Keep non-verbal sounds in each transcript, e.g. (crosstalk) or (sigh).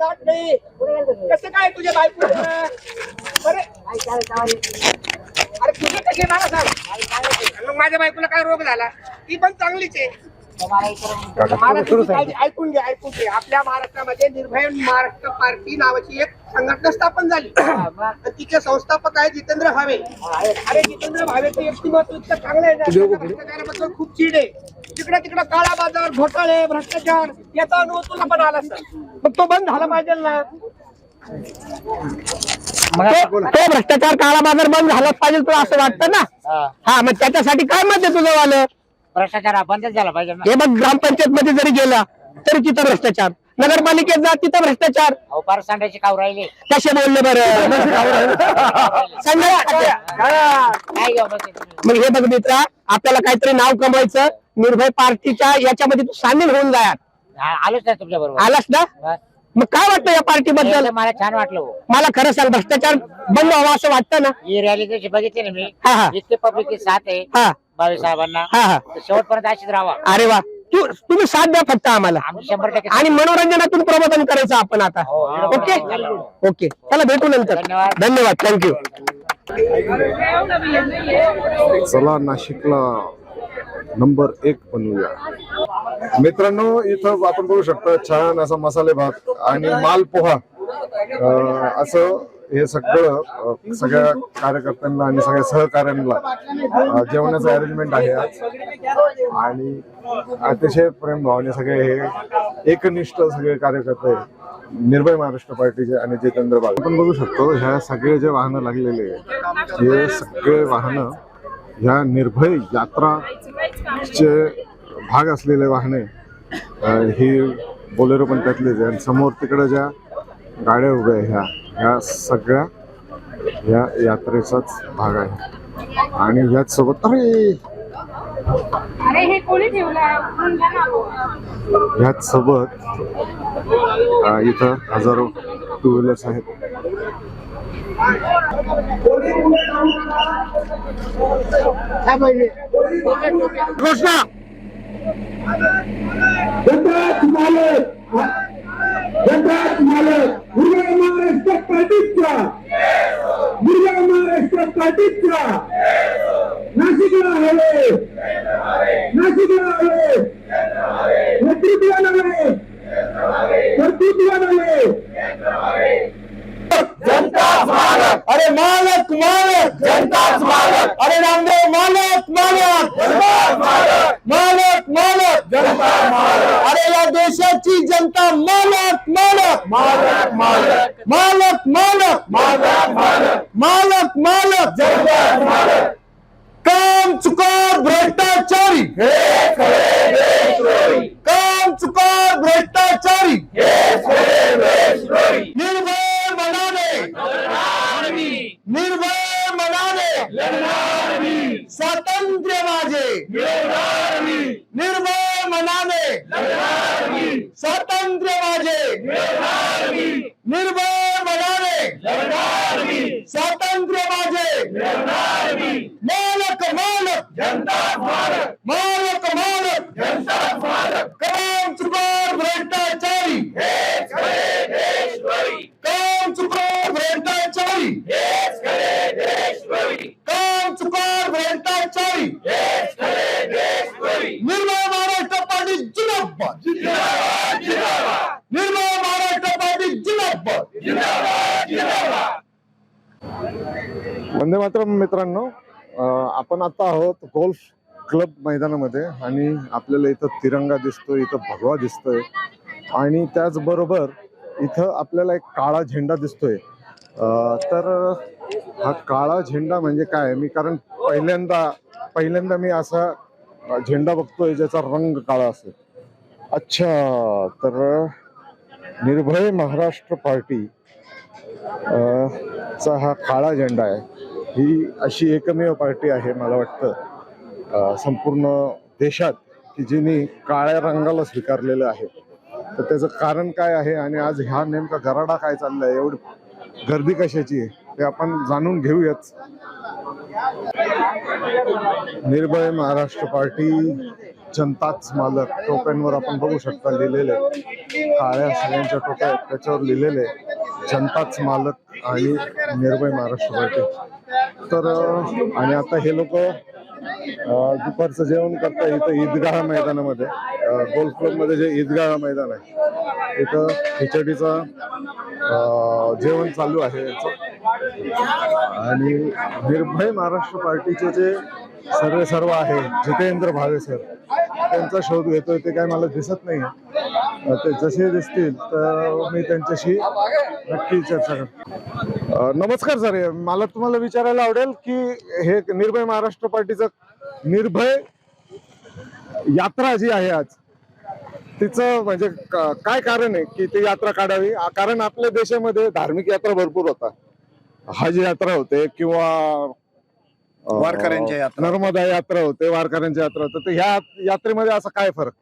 जात नाही. कसं काय तुझ्या बायको बरे. अरे तुझे कसे मला सांग. मग माझ्या बायकोला काय रोग झाला? ती पण चांगलीच आहे. ऐकून घे ऐकून घे. आपल्या महाराष्ट्रामध्ये निर्भय महाराष्ट्र पार्टी नावाची एक संघटना स्थापन झाली. (clears throat) तिचे संस्थापक आहे जितेंद्र भावे. अरे जितेंद्र भावेचं व्यक्तिमत्व इतकं चांगलं आहे खूप चीड आहे. तिकडे तिकडे काळा बाजार घोटाळे भ्रष्टाचार याचा अनुभव तुला पण आला मग तो बंद झाला पाहिजे ना. तो भ्रष्टाचार काळा बाजार बंद झालाच पाहिजे तुला असं वाटतं ना? हा मग त्याच्यासाठी काय मत आहे तुझं वालं? भ्रष्टाचार हा बंदच झाला पाहिजे ना. हे बघ ग्रामपंचायत मध्ये जरी गेला तरी तिथं भ्रष्टाचार. नगरपालिकेत जा तिथं भ्रष्टाचार. अहो पार सांडायचे काव राहिले. कसे बोलले बरं? संजय काय घेऊ बस तुम्ही? मग हे बघ मित्रा आपल्याला काहीतरी नाव कमवायचं. निर्भय पार्टीच्या याच्यामध्ये तू सामील होऊन जाया हा, आलोच ना तुमच्या बरोबर. आलास ना? मग काय वाटतं या पार्टी बद्दल मला छान वाटलं हो. मला खरं सांग भ्रष्टाचार बंद व्हावा असं वाटतं ना? ही रॅली जशी बघितली ना मी हा, हा. इतके पब्लिक साथ आहे. हा. बावीस साहेबांना. हा हा. तर शेवटपर्यंत अशीच राहा अरे वा. तू तुम्ही साथ द्या फक्त आम्हाला. आम्ही शंभर टक्के आणि मनोरंजनातून प्रबोधन करायचं आपण आता. हो, हो, ओके. ओके. चला भेटू नंतर. धन्यवाद. धन्यवाद. थँक्यू चला नाशिकला नंबर एक बनवूया. मित्रांनो इथं आपण बघू शकतो छान असा मसाले भात आणि माल पोहा अं, असं हे सगळं सगळ्या कार्यकर्त्यांना आणि सगळ्या सहकाऱ्यांना अं, जेवणाचं अरेंजमेंट आहे आज. आणि अतिशय प्रेम भावाने सगळे हे एकनिष्ठ सगळे कार्यकर्ते निर्भय महाराष्ट्र पार्टीचे आणि जितेंद्र बाग. आपण बघू शकतो ह्या सगळे जे वाहनं लागलेले आहे हे सगळे वाहनं ह्या निर्भय यात्राचे भाग असलेले वाहने ही बोलेरो पण त्यातलेच आहे आणि समोर तिकडे ज्या गाड्या उभ्या आहे ह्या ह्या सगळ्या या यात्रेचाच भाग आहे. आणि ह्याच सोबत अरे हे. ह्याच सोबत इथं हजारो टू व्हीलर्स आहेत. घोषणा! गंगात मालक गंगात मालक मुर्गा महाराष्ट्र पार्टीचा मुर्गा महाराष्ट्र पार्टीचा नाशिकला हवे नाशिकला हवे नेतृत्वाला हवे कर्तृत्वाला हवे अरे मालक मालक। जनताच मालक। अरे रामदेव मालक मालक। मालक। मालक जनता मालक। अरे या देशाची जनता मालक मालक। मालक मालक। मालक मालक। मालक मालक। मालक मालक। जनता मालक। काम चुकार भ्रष्टाचारी। काम चुकार भ्रष्टाचारी निर्भय मनाने निर्भय मनाने स्वातंत्र्य माझे निर्भय मनाने स्वातंत्र्य माझे निर्भय मनाने स्वातंत्र्य माझे मालक मालक जनता मालक मालक मालक जनता मालक काम चुकार भ्रष्टाचारी काम चुकार भ्रष्टाचारी काम चुकार भ्रष्टाचारी निर्मळ महाराष्ट्र पार्टी जिंदाबाद. निर्मळ महाराष्ट्र पार्टी जिंदाबाद. वंदे मातरम मित्रांनो आपण आता आहोत गोल्फ क्लब मैदानामध्ये आणि आपल्याला इथं तिरंगा दिसतोय इथं भगवा दिसतोय. आणि त्याचबरोबर इथं आपल्याला एक काळा झेंडा दिसतोय. तर हा काळा झेंडा म्हणजे काय? मी कारण पहिल्यांदा पहिल्यांदा मी असा झेंडा बघतोय ज्याचा रंग काळा असेल. अच्छा तर निर्भय महाराष्ट्र पार्टी चा हा काळा झेंडा आहे. ही अशी एकमेव पार्टी आहे मला वाटतं. संपूर्ण देशात की जिने काळ्या रंगाला स्वीकारलेलं आहे. तर त्याचं कारण काय आहे? आणि आज ह्या नेमका गराडा काय चालला आहे एवढी गर्दी कशाची आहे ते आपण जाणून घेऊयाच निर्भय महाराष्ट्र पार्टी जनताच मालक टोप्यांवर आपण बघू शकता लिहिलेले काळ्या सगळ्यांच्या टोप्या आहेत त्याच्यावर लिहिलेले जनताच मालक आणि निर्भय महाराष्ट्र पार्टी. तर आणि आता हे लोक दुपारचं जेवण करता इथं ईदगाह मैदानामध्ये. गोल्फ क्लबमध्ये जे ईदगाह मैदान आहे इथं खिचडीचं जेवण चालू आहे. याचं आणि निर्भय महाराष्ट्र पार्टीचे जे सर्वे सर्व आहे जितेंद्र भावे सर त्यांचा शोध घेतोय ते काय मला दिसत नाही ते जसे दिसतील तर मी त्यांच्याशी नक्की चर्चा कर अं, नमस्कार सर मला तुम्हाला विचारायला आवडेल की हे निर्भय महाराष्ट्र पार्टीचं निर्भय यात्रा जी आहे आज तिचं म्हणजे काय कारण आहे की ती यात्रा काढावी? आ- कारण आपल्या देशामध्ये धार्मिक यात्रा भरपूर होतात हज यात्रा होते किंवा वारकऱ्यांच्या यात्रा. नर्मदा यात्रा होते वारकऱ्यांच्या यात्रा होते. तर ह्या यात्रेमध्ये असा काय फरक?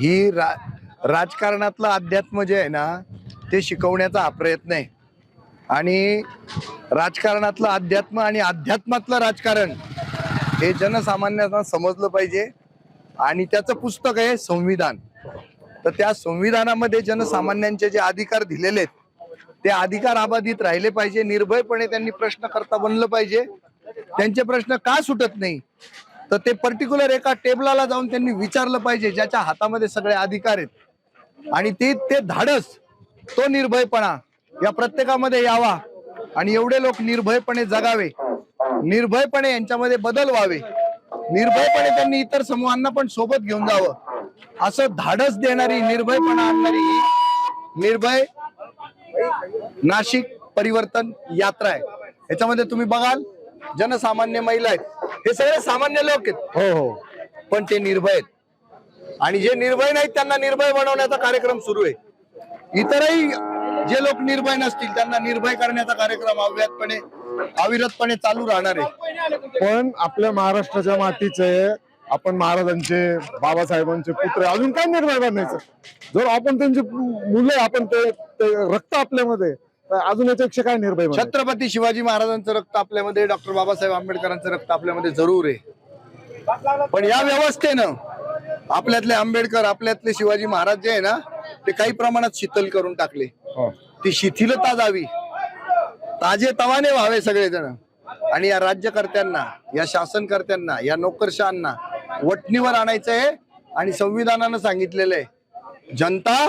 ही रा राजकारणातलं अध्यात्म जे आहे ना ते शिकवण्याचा हा प्रयत्न आहे. आणि राजकारणातलं अध्यात्म आणि अध्यात्मातलं राजकारण हे जनसामान्यांना समजलं पाहिजे. आणि त्याचं पुस्तक आहे संविधान. तर त्या संविधानामध्ये जनसामान्यांचे जे अधिकार दिलेले आहेत ते अधिकार अबाधित राहिले पाहिजे. निर्भयपणे त्यांनी प्रश्न करता बनलं पाहिजे. त्यांचे प्रश्न का सुटत नाही? तर ते पर्टिक्युलर एका टेबलाला जाऊन त्यांनी विचारलं पाहिजे ज्याच्या हातामध्ये सगळे अधिकार आहेत. आणि ते ते धाडस तो निर्भयपणा या प्रत्येकामध्ये यावा आणि एवढे लोक निर्भयपणे जगावे. निर्भयपणे यांच्यामध्ये बदल व्हावे. निर्भयपणे त्यांनी इतर समूहांना पण सोबत घेऊन जावं. असं धाडस देणारी निर्भयपणा आणणारी निर्भय नाशिक परिवर्तन यात्रा आहे. याच्यामध्ये तुम्ही बघाल जनसामान्य महिला आहेत. हे सगळे सामान्य लोक आहेत. हो हो. पण ते निर्भय आहेत. आणि जे निर्भय नाहीत त्यांना निर्भय बनवण्याचा कार्यक्रम सुरू आहे. इतरही जे लोक निर्भय नसतील त्यांना निर्भय करण्याचा कार्यक्रम अव्याहतपणे अविरतपणे चालू राहणार आहे. पण आपल्या महाराष्ट्राच्या मातीचे आपण महाराजांचे बाबासाहेबांचे पुत्र अजून काय निर्भय बनायचं जर आपण त्यांचे मुलं आपण ते ते रक्त आपल्यामध्ये तर अजून याच्यापेक्षा काय निर्भय? छत्रपती शिवाजी महाराजांचं रक्त आपल्यामध्ये डॉक्टर बाबासाहेब आंबेडकरांचं रक्त आपल्यामध्ये जरूर आहे. पण या व्यवस्थेनं आपल्यातले आंबेडकर आपल्यातले शिवाजी महाराज जे आहे ना ते काही प्रमाणात शीतल करून टाकले. हो. ती शिथिलता जावी. ताजे तवाने व्हावे सगळेजण. आणि या राज्यकर्त्यांना या शासनकर्त्यांना या नोकरशाहांना वटणीवर आणायचंय आणि संविधानानं सांगितलेलं आहे जनता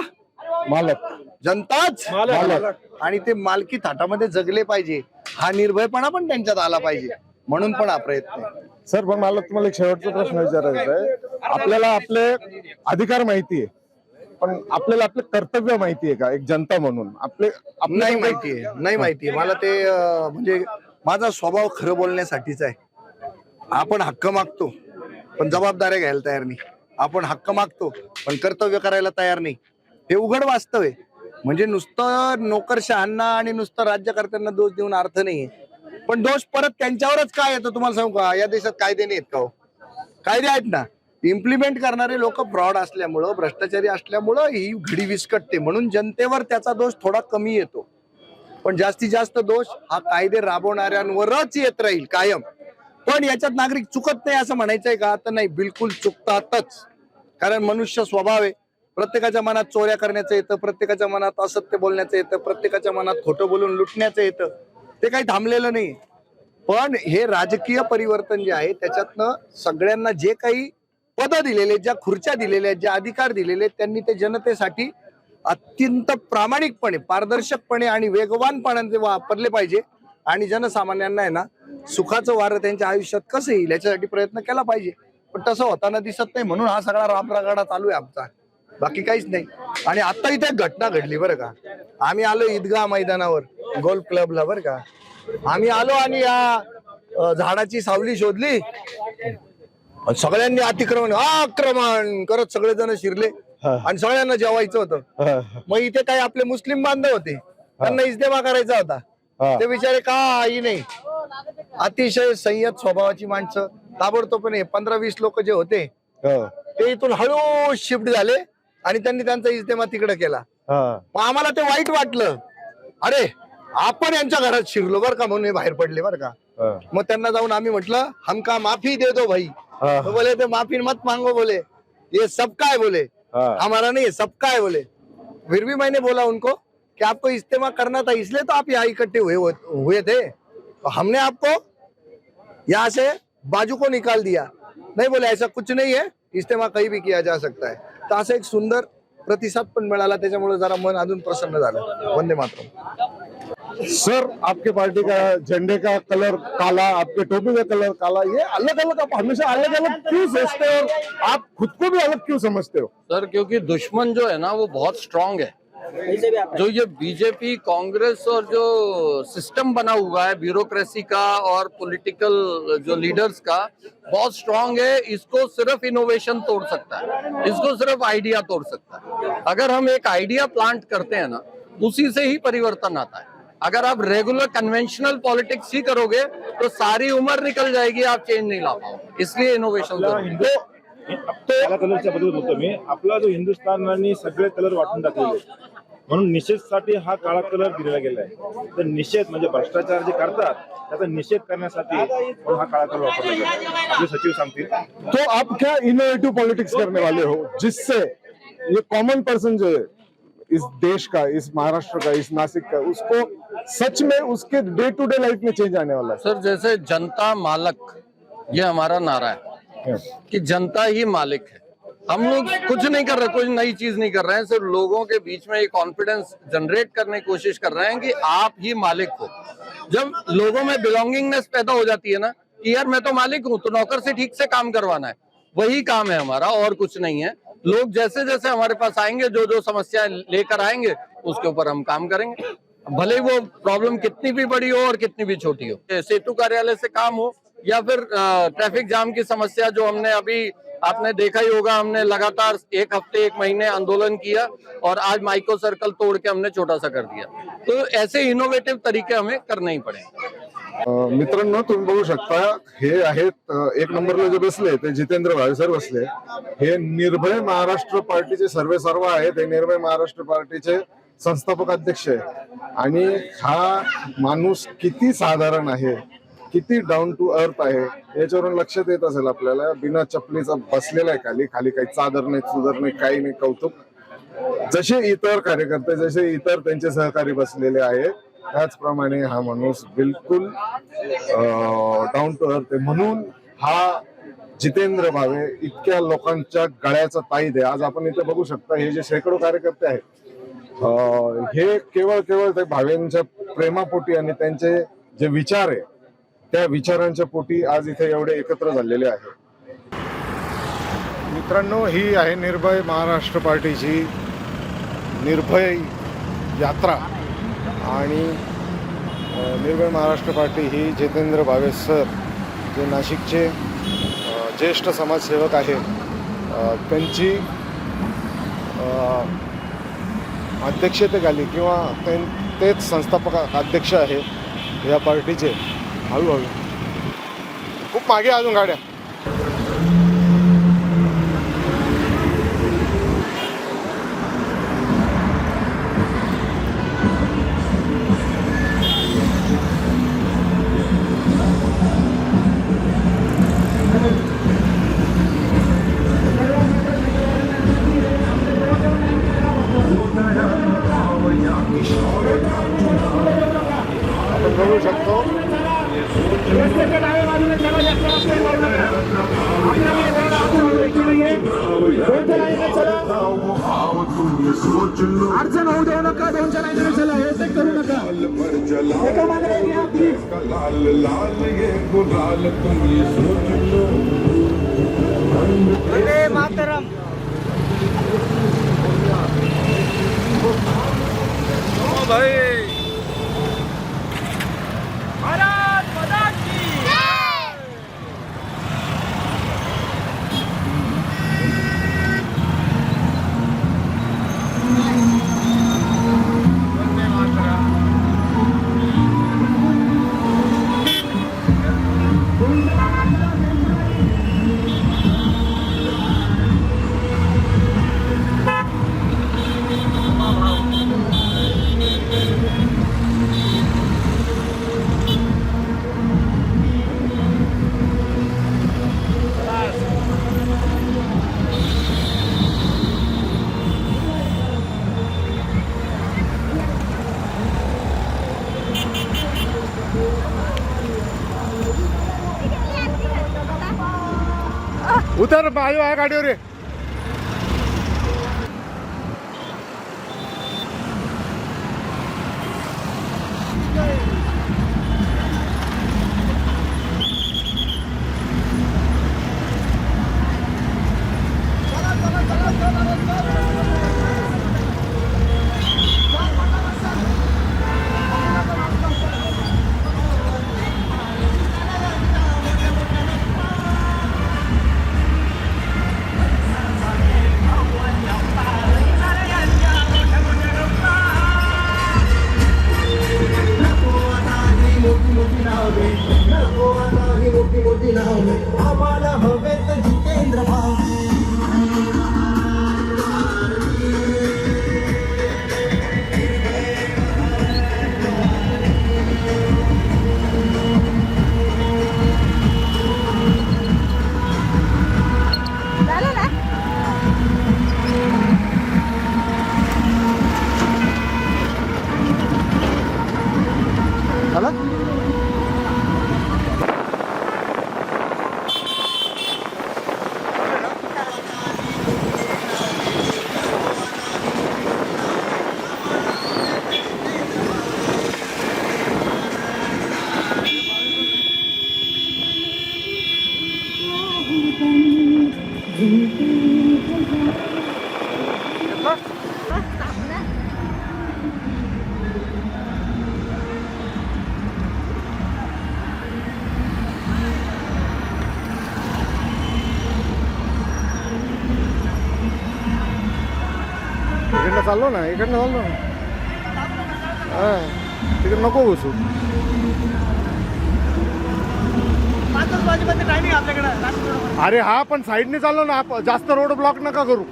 मालक. जनताच मालक. आणि ते मालकी थाटामध्ये जगले पाहिजे. हा निर्भयपणा पण त्यांच्यात आला पाहिजे. म्हणून पण हा प्रयत्न. सर पण मला तुम्हाला एक शेवटचा प्रश्न विचारायचा आहे. आपल्याला आपले अधिकार माहिती आहे पण आपल्याला आपले कर्तव्य माहिती आहे का? एक जनता म्हणून. आपले आपले नाही काही- माहितीये नाही माहितीये. मला ते अं, म्हणजे माझा स्वभाव खरं बोलण्यासाठीच आहे. आपण हक्क मागतो पण जबाबदाऱ्या घ्यायला तयार नाही. आपण हक्क मागतो पण कर्तव्य करायला तयार नाही. हे उघड वास्तव आहे. म्हणजे नुसतं नोकरशहांना आणि नुसतं राज्यकर्त्यांना दोष देऊन अर्थ नाहीये. पण दोष परत त्यांच्यावरच काय येतो तुम्हाला सांगू का? या देशात कायदे नाही आहेत का हो? कायदे आहेत ना. इम्प्लिमेंट करणारे लोक फ्रॉड असल्यामुळं भ्रष्टाचारी असल्यामुळं ही घडी विस्कटते. म्हणून जनतेवर त्याचा दोष थोडा कमी येतो. पण जास्तीत जास्त दोष हा कायदे राबवणाऱ्यांवरच येत राहील कायम. पण याच्यात नागरिक चुकत नाही असं म्हणायचंय का? तर नाही बिलकुल चुकतातच. कारण मनुष्य स्वभाव आहे. प्रत्येकाच्या मनात चोऱ्या करण्याचं येतं प्रत्येकाच्या मनात असत्य बोलण्याचं येतं प्रत्येकाच्या मनात खोटं बोलून लुटण्याचं येतं. ते काही थांबलेलं नाही. पण हे राजकीय परिवर्तन जे आहे त्याच्यातनं सगळ्यांना जे काही पदं दिलेले ज्या खुर्च्या दिलेल्या आहेत जे अधिकार दिलेले आहेत त्यांनी ते जनतेसाठी अत्यंत प्रामाणिकपणे पारदर्शकपणे आणि वेगवानपणाने ते वापरले पाहिजे. आणि जनसामान्यांना आहे ना सुखाचं वारं त्यांच्या आयुष्यात कसं येईल याच्यासाठी प्रयत्न केला पाहिजे. पण तसं होताना दिसत नाही म्हणून हा सगळा रामरागाडा चालू आहे आमचा. बाकी काहीच नाही. आणि आता इथे घटना घडली बरं का. आम्ही आलो ईदगाह मैदानावर. गोल्फ क्लबला बरं का. आम्ही आलो आणि या झाडाची सावली शोधली. सगळ्यांनी अतिक्रमण आक्रमण करत सगळेजण शिरले. हा. आणि सगळ्यांना जेवायचं होतं. मग इथे काही आपले मुस्लिम बांधव होते. त्यांना इजदेमा करायचा होता. ते बिचारे काही नाही. अतिशय संयत स्वभावाची माणसं. ताबडतोबने पंधरा वीस लोक जे होते ते इथून हळू शिफ्ट झाले आणि त्यांनी त्यांचा इजदेमा तिकडे केला. आम्हाला ते वाईट वाटलं. अरे आपण यांच्या घरात शिरलो बरं का म्हणून हे बाहेर पडले बरं का. हा. मग त्यांना जाऊन आम्ही म्हटलं हमका माफी दे दो भाई. हा. तो बोले ते माफी मत मांगो बोले. ये सबका है बोले. हाँ. हमारा नहीं है सबका है बोले. फिर भी मैंने बोला उनको कि आपको इस्तेमाल करना था इसलिए तो आप यहाँ इकट्ठे हुए हुए थे। तो हमने आपको यहाँ से बाजू को निकाल दिया। नाही बोले ऐसा कुछ नहीं है इस्तेमाल कहीं भी किया जा सकता है। तर असं एक सुंदर प्रतिसाद पण मिळाला त्याच्यामुळे जरा मन अजून प्रसन्न झालं. वंदे मातरम. सर, आपके पार्टी का झंडे का कलर काला, आपके टोपी का कलर काला, ये अलग अलग आप हमेशा अलग अलग क्यों सोचते हो? आप खुद को भी अलग क्यों समझते हो? सर, क्योंकि दुश्मन जो है ना, वो बहुत स्ट्रांग है। जो ये बीजेपी कांग्रेस और जो सिस्टम बना हुआ है ब्यूरोक्रेसी का और पॉलिटिकल जो लीडर्स का, बहुत स्ट्रांग है। इसको सिर्फ़ इनोवेशन तोड़ सकता है। इसको सिर्फ़ आइडिया तोड़ सकता है। अगर हम एक आइडिया प्लांट करते हैं ना, उसी से ही परिवर्तन आता है। अगर आप रेगुलर कन्वेंशनल पॉलिटिक्स ही करोगे तो सारी उम्र निकल जाएगी आप चेंज नहीं ला पाओगे। इसलिए इनोवेशन हिंदू काला कलरच्या बद्दल बोलतो मी. आपला जो हिंदुस्थानाने सगळे कलर वाटून टाकलेले म्हणून निषेधसाठी हा काळा कलर दिलेला गेलाय. तर निषेध म्हणजे भ्रष्टाचार जे करतात त्याचा निषेध करण्यासाठी हा काळा कलर वापरला गेला आपले सचिव सांगतील. तो आप क्या इनोवेटिव पॉलिटिक्स करने वाले हो जिससे ये कॉमन पर्सन जो है इस देश का इस महाराष्ट्र का इस नासिक का उसको सच में उसके डे टू डे लाइफ में चेंज आने वाला सर जैसे जनता मालक ये हमारा नारा है है कि जनता ही मालिक है। हम लोग कुछ नहीं कर रहे कोई नई चीज़ नहीं कर रहे हैं। सिर्फ़ लोगों के बीच में ये कॉन्फिडेंस जनरेट करने की कोशिश कर रहे हैं कि आप ही मालिक हो। जब लोगों में बिलोंगिंगनेस पैदा हो जाती है ना कि यार मैं तो मालिक हूँ तो नौकर से ठीक से काम करवाना है। वही काम है हमारा और कुछ नहीं है। लोग जैसे जैसे हमारे पास आएँगे जो जो समस्या लेकर आएँगे उसके ऊपर हम काम करेंगे। भले वो प्रॉब्लम कितनी भी बड़ी हो और कितनी भी छोटी हो। सेतु कार्यालय से काम हो या फिर ट्रैफ़िक जाम की समस्या जो हमने अभी आपने देखा ही होगा हमने लगातार एक हफ़्ते एक महीने आंदोलन किया और आज माइक्रो सर्कल तोड़ के हमने छोटा सा कर दिया। तो ऐसे इनोवेटिव तरीके हमें करने ही पड़ेंगे। अं, मित्रांनो तुम्ही बघू शकता हे आहेत एक नंबरला जे बसले ते जितेंद्र भावेसर बसले. हे निर्भय महाराष्ट्र पार्टीचे सर्वे सर्व आहेत. हे निर्भय महाराष्ट्र पार्टीचे संस्थापक अध्यक्ष आहे आणि हा माणूस किती साधारण आहे किती डाऊन टू अर्थ आहे याच्यावरून लक्षात येत असेल आपल्याला. बिना चपलीचा बसलेला आहे खाली. खाली काही चादर नाही सुदर नाही काही नाही कौतुक. जसे इतर कार्यकर्ते जसे इतर त्यांचे सहकारी बसलेले आहेत त्याचप्रमाणे हा माणूस बिलकुल डाऊन टू अर्थ आहे म्हणून हा जितेंद्र भावे इतक्या लोकांच्या गळ्याचा ताईद आहे. आज आपण इथे बघू शकता हे जे शेकडो कार्यकर्ते आहेत हे केवळ केवळ ते भावेंच्या प्रेमापोटी आणि त्यांचे जे विचार आहे त्या विचारांच्या पोटी आज इथे एवढे एकत्र झालेले आहे मित्रांनो ही आहे निर्भय महाराष्ट्र पार्टीची निर्भय यात्रा. आणि निर्भय महाराष्ट्र पार्टी ही जितेंद्र भावे सर जे नाशिकचे ज्येष्ठ समाजसेवक आहेत त्यांची अध्यक्षतेखाली किंवा ते- तेच संस्थापक अध्यक्ष आहे या पार्टीचे. हळूहळू. खूप मागे अजून गाड्या. ભાઈ उतर आयो आहे गाडीवर चाललो ना इकडनं चाललो ना हा तिकडे नको बसू अरे हा पण साईडने चाललो ना आप- जास्त रोड ब्लॉक नका करू।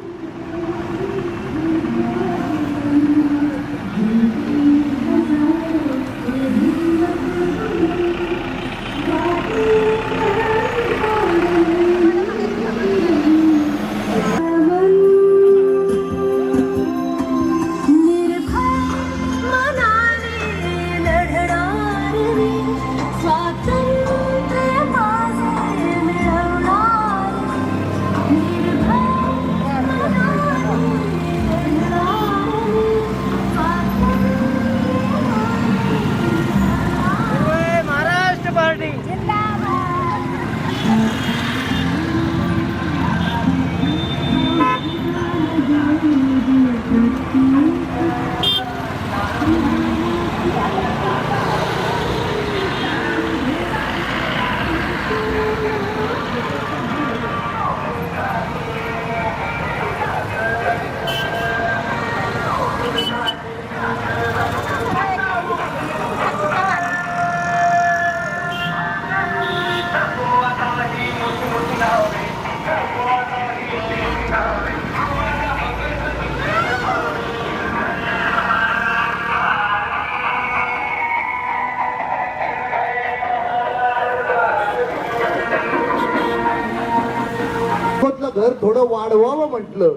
तर थोडं वाढवावं म्हटलं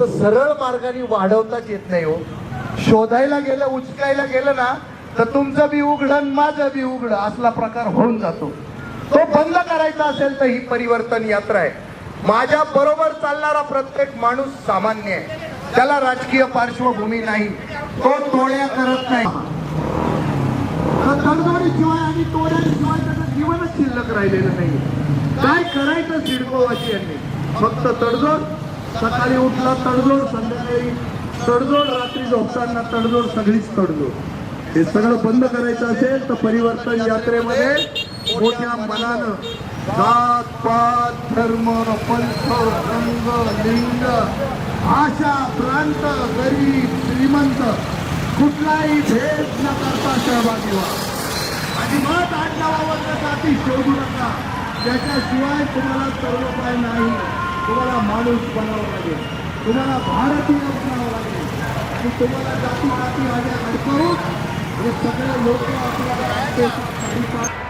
तर सरळ मार्गाने वाढवताच येत नाही हो. शोधायला गेलं उचकायला गेलं ना तर तुमचं बी उघडं आणि माझं बी उघड असला प्रकार होऊन जातो. तो बंद करायचा असेल तर ही परिवर्तन यात्रा आहे. माझ्या बरोबर चालणारा प्रत्येक माणूस सामान्य आहे. त्याला राजकीय पार्श्वभूमी नाही. तो टोळ्या करत नाही. तर आणि टोळ्यांशिवाय त्याचं जीवनच शिल्लक राहिलेलं नाही काय करायचं सिडकोवासियांनी फक्त तडजोड. सकाळी उठला तडजोड संध्याकाळी तडजोड रात्री झोपताना तडजोड सगळीच तडजोड. हे सगळं बंद करायचं असेल तर परिवर्तन यात्रेमध्ये मोठ्या मनानं जात पात धर्म पंथ रंग लिंग भाषा प्रांत गरीब श्रीमंत कुठलाही भेद न करता सहभागी व्हा. अजिबात आडनावावर जाती शोधू नका. त्याच्याशिवाय तुम्हाला सर्व काय नाही. तुम्हाला माणूस बनावं लागेल. तुम्हाला भारतीय बनावं लागेल. आणि तुम्हाला जाती जाती माझ्या अडकवून हे सगळे लोक आपल्याला